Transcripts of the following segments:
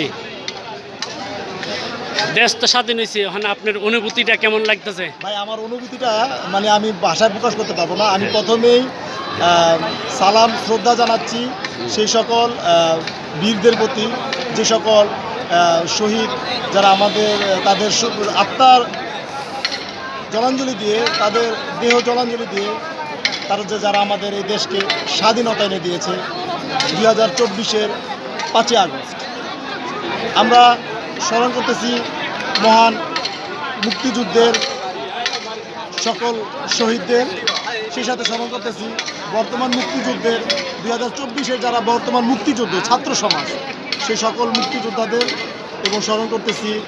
জি। দেশ তো স্বাধীন হয়েছে ওখানে আপনার অনুভূতিটা কেমন লাগতেছে? ভাই আমার অনুভূতিটা মানে আমি ভাষায় প্রকাশ করতে পারব না। আমি প্রথমেই সালাম শ্রদ্ধা জানাচ্ছি সেই সকল বীরদের প্রতি। যে সকল শহীদ যারা আমাদের তাদের আত্মার জলাঞ্জলি দিয়ে তাদের দেহ জলাঞ্জলি দিয়ে তারা যে যারা আমাদের এই দেশকে স্বাধীনতা এনে দিয়েছে দুই হাজার চব্বিশের পাঁচই আগস্ট। আমরা স্মরণ করতেছি মহান মুক্তিযুদ্ধের সকল শহীদদের। সেই সাথে স্মরণ করতেছি বর্তমান মুক্তিযুদ্ধের দুই হাজার চব্বিশের যারা বর্তমান মুক্তিযুদ্ধ, ছাত্র সমাজ, সেই সকল মুক্তিযোদ্ধাদের এবং স্মরণ করতেছি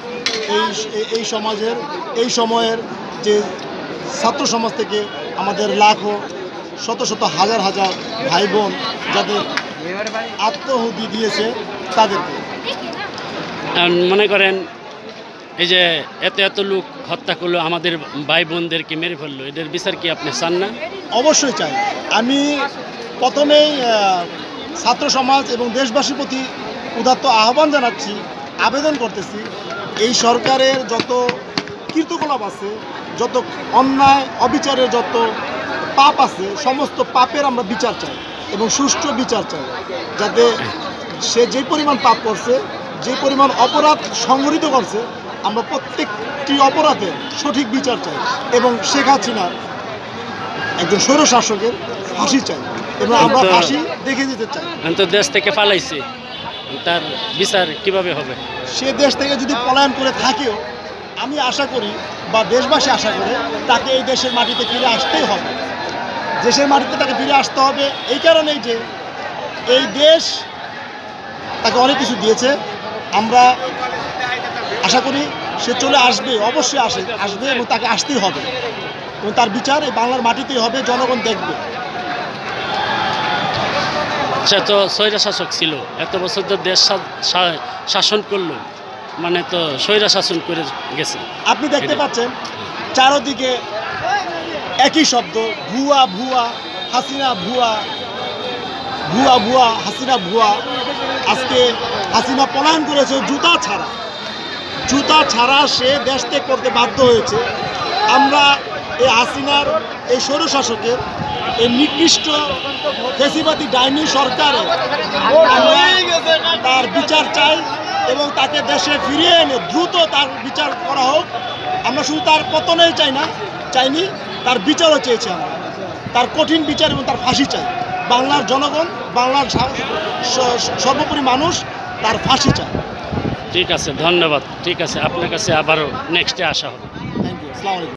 এই এই- সমাজের, এই সময়ের যে ছাত্র সমাজ থেকে আমাদের লাখো, শত শত হাজার হাজার ভাই বোন যাদের আত্মহুতি দিয়েছে তাদেরকে। মনে করেন, এই যে এত এত লোক হত্যা করল, আমাদের ভাই বোনদেরকে মেরে ফেলল, এদের বিচার কি আপনি চান না? অবশ্যই চাই। আমি প্রথমেই ছাত্র সমাজ এবং দেশবাসীর প্রতি উদাত্ত আহ্বান জানাচ্ছি, আবেদন করতেছি, এই সরকারের যত কীর্তকলাপ আছে, যত অন্যায়, অবিচারের যত পাপ আছে, সমস্ত পাপের আমরা বিচার চাই এবং সুষ্ঠু বিচার চাই, যাতে সে যে পরিমাণ পাপ করছে যে পরিমাণ অপরাধ সংগঠিত করছে আমরা প্রত্যেকটি অপরাধের সঠিক বিচার চাই এবং শেখ হাসিনার একজন স্বৈরশাসকের ফাঁসি চাই এবং আমরা ফাঁসি দেখে দিতে চাই। তো দেশ থেকে পালাইছে। তার বিচার কীভাবে হবে? সে দেশ থেকে যদি পলায়ন করে থাকেও আমি আশা করি বা দেশবাসী আশা করে তাকে এই দেশের মাটিতে ফিরে আসতেই হবে। দেশের মাটিতে তাকে ফিরে আসতে হবে এই কারণেই যে এই দেশ তাকে অনেক কিছু দিয়েছে আমরা আশা করি সে চলে আসবে অবশ্যই আসে আসবে এবং তাকে আসতেই হবে। এবং তার বিচার এই বাংলার মাটিতেই হবে জনগণ দেখবে। সে তো স্বৈরা শাসক ছিল এত বছর তো দেশ শাসন করল মানে তো স্বৈরা শাসন করে গেছে। আপনি দেখতে পাচ্ছেন চারোদিকে একই শব্দ ভুয়া ভুয়া হাসিনা ভুয়া ভুয়া ভুয়া হাসিনা ভুয়া। আজকে হাসিনা পলায়ন করেছে জুতা ছাড়া। জুতা ছাড়া সে দেশ ত্যাগ করতে বাধ্য হয়েছে। আমরা এই হাসিনার এই স্বৈরশাসকের এই নিকৃষ্ট ফেসিবাদী ডাইনি সরকারের তার বিচার চাই এবং তাকে দেশে ফিরিয়ে এনে দ্রুত তার বিচার করা হোক। আমরা শুধু তার পতনেই চাই না, চাইনি, তার বিচারও চেয়েছি আমরা। তার কঠিন বিচার এবং তার ফাঁসি চাই। বাংলার জনগণ, বাংলার সর্বোপরি মানুষ তার ফাঁসি চায়। ঠিক আছে ধন্যবাদ। ঠিক আছে আপনার কাছে আবারও নেক্সটে আসা হবে। থ্যাংক ইউ আসসালামু আলাইকুম।